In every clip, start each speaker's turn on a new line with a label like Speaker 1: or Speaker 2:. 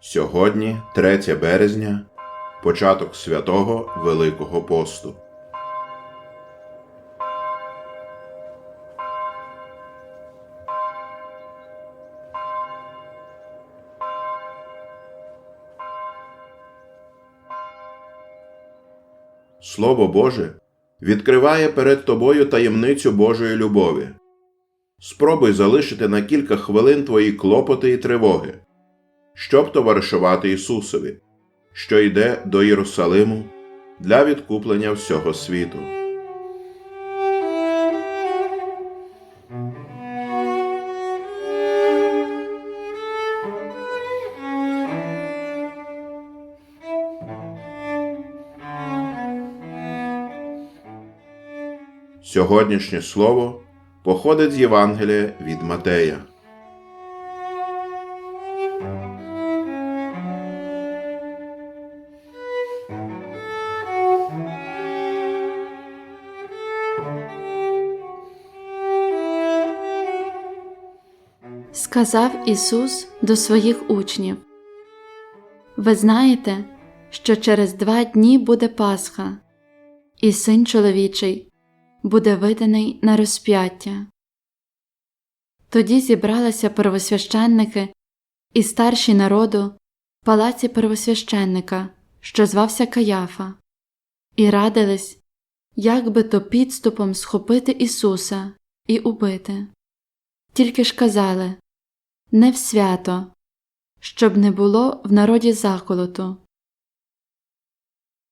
Speaker 1: Сьогодні 3 березня, початок святого Великого посту. Слово Боже відкриває перед тобою таємницю Божої любові. Спробуй залишити на кілька хвилин твої клопоти і тривоги, щоб товаришувати Ісусові, що йде до Єрусалиму для відкуплення всього світу. Сьогоднішнє слово походить з Євангелія від Матея.
Speaker 2: Сказав Ісус до своїх учнів: Ви знаєте, що через два дні буде Пасха, і син чоловічий буде виданий на розп'яття. Тоді зібралися первосвященники і старші народу в палаці первосвященника, що звався Каяфа, і радились, як би то підступом схопити Ісуса і убити. Тільки ж казали не в свято, щоб не було в народі заколоту.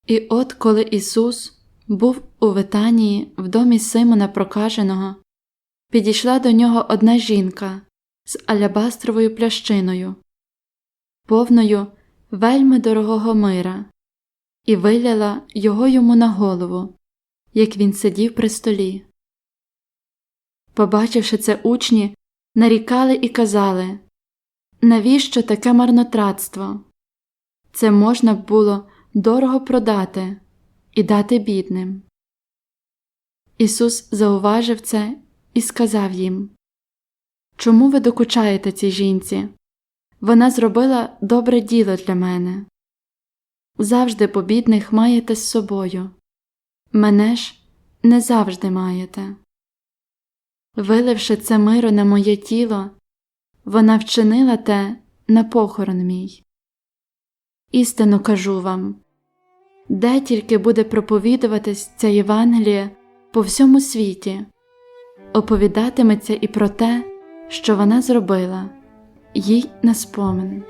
Speaker 2: І от коли Ісус був у Витанії в домі Симона Прокаженого, підійшла до нього одна жінка з алябастровою плящиною, повною вельми дорогого мира, і виляла його йому на голову, як він сидів при столі. Побачивши це учні, нарікали і казали навіщо таке марнотратство? Це можна було дорого продати і дати бідним. Ісус зауважив це і сказав їм Чому ви докучаєте цій жінці? Вона зробила добре діло для мене. Завжди по бідних маєте з собою. Мене ж не завжди маєте. Виливши це миро на моє тіло, вона вчинила те на похорон мій. Істину кажу вам де тільки буде проповідуватись ця Євангелія по всьому світі, оповідатиметься і про те, що вона зробила, їй на спомин.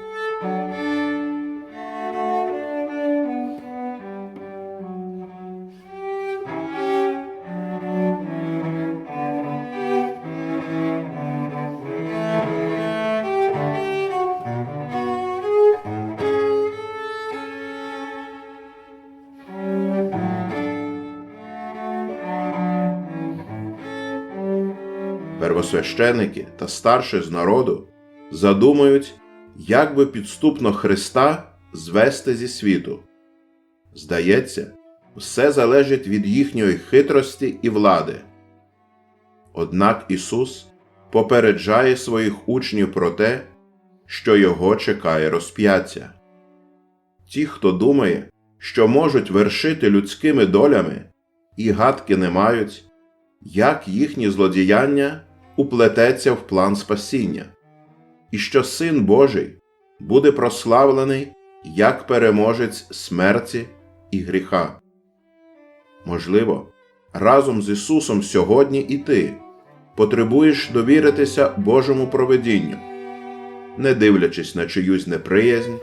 Speaker 1: Первосвященики та старші з народу задумують, як би підступно Христа звести зі світу. Здається, все залежить від їхньої хитрості і влади. Однак Ісус попереджає своїх учнів про те, що його чекає розп'яття. Ті, хто думає, що можуть вершити людськими долями, і гадки не мають, як їхні злодіяння уплететься в план спасіння, і що Син Божий буде прославлений як переможець смерті і гріха. Можливо, разом з Ісусом сьогодні і ти потребуєш довіритися Божому проведінню, не дивлячись на чиюсь неприязнь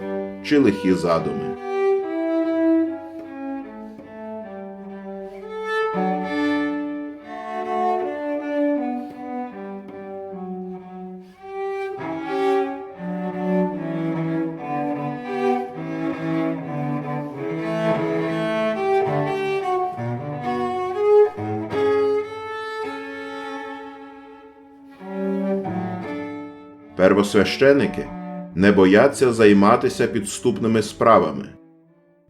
Speaker 1: чи лихі задуми. Первосвященики не бояться займатися підступними справами.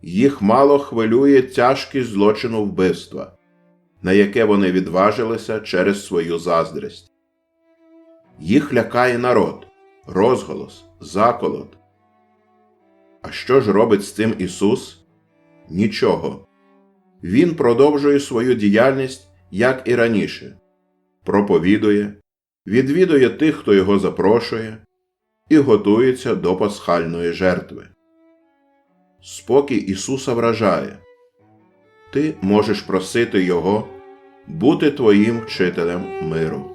Speaker 1: Їх мало хвилює тяжкість злочину вбивства, на яке вони відважилися через свою заздрість. Їх лякає народ, розголос, заколот. А що ж робить з цим Ісус? Нічого. Він продовжує свою діяльність, як і раніше, проповідує, відвідує тих, хто його запрошує, і готується до пасхальної жертви. Спокій Ісуса вражає. Ти можеш просити Його бути твоїм вчителем миру.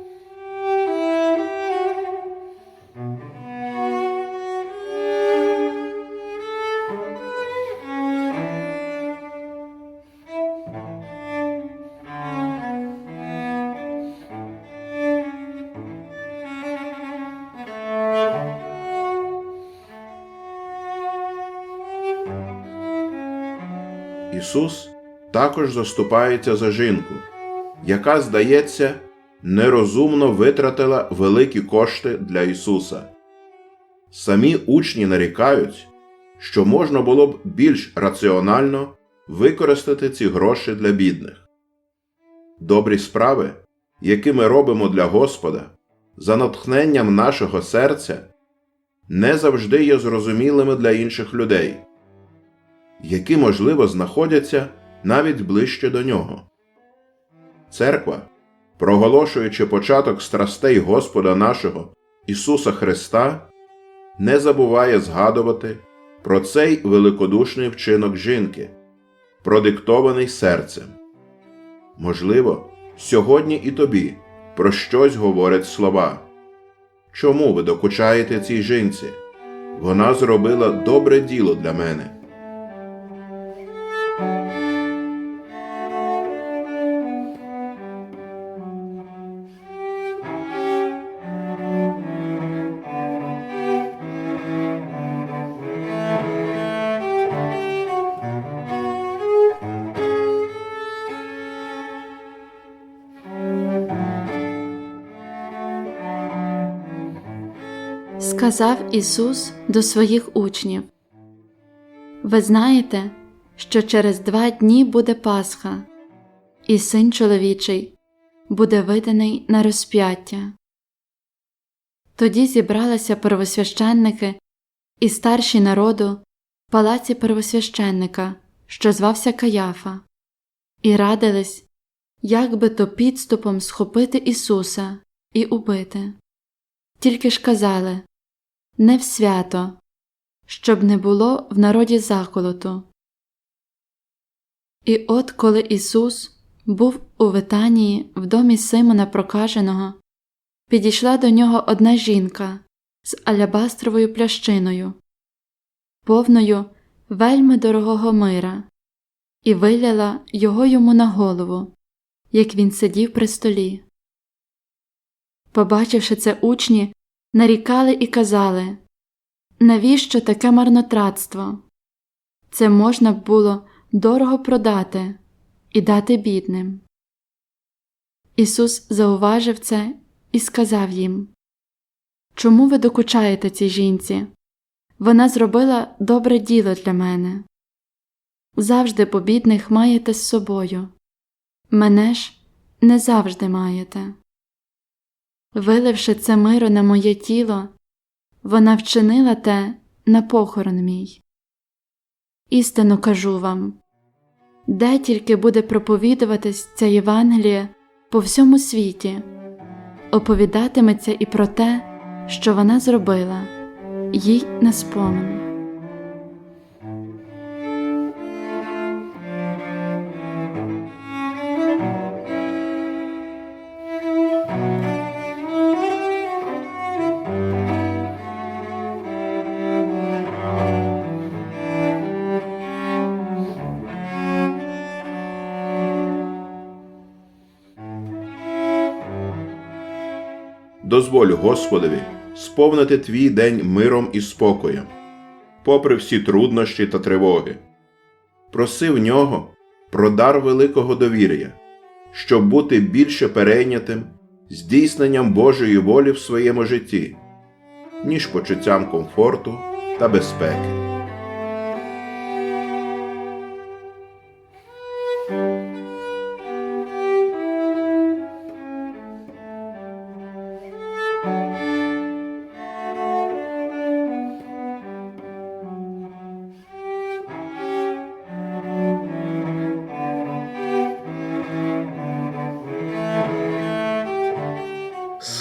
Speaker 1: Ісус також заступається за жінку, яка, здається, нерозумно витратила великі кошти для Ісуса. Самі учні нарікають, що можна було б більш раціонально використати ці гроші для бідних. Добрі справи, які ми робимо для Господа, за натхненням нашого серця, не завжди є зрозумілими для інших людей які, можливо, знаходяться навіть ближче до нього. Церква, проголошуючи початок страстей Господа нашого Ісуса Христа, не забуває згадувати про цей великодушний вчинок жінки, продиктований серцем. Можливо, сьогодні і тобі про щось говорять слова. Чому ви докучаєте цій жінці? Вона зробила добре діло для мене.
Speaker 2: Сказав Ісус до своїх учнів Ви знаєте, що через два дні буде Пасха, і син чоловічий буде виданий на розп'яття. Тоді зібралися первосвященники і старші народу в палаці первосвященника, що звався Каяфа, і радились, як би то підступом схопити Ісуса і убити. Тільки ж казали не в свято, щоб не було в народі заколоту. І от коли Ісус був у Витанії в домі Симона Прокаженого, підійшла до нього одна жінка з алябастровою плящиною, повною вельми дорогого мира, і виляла його йому на голову, як він сидів при столі. Побачивши це учні, нарікали і казали навіщо таке марнотратство? Це можна б було дорого продати і дати бідним. Ісус зауважив це і сказав їм Чому ви докучаєте цій жінці? Вона зробила добре діло для мене. Завжди по бідних маєте з собою. Мене ж не завжди маєте. Виливши це миро на моє тіло, вона вчинила те на похорон мій. Істину кажу вам де тільки буде проповідуватись ця Євангелія по всьому світі, оповідатиметься і про те, що вона зробила, їй на спомин.
Speaker 1: Дозволь Господові сповнити твій день миром і спокоєм, попри всі труднощі та тривоги. Проси в нього про дар великого довір'я, щоб бути більше перейнятим здійсненням Божої волі в своєму житті, ніж почуттям комфорту та безпеки.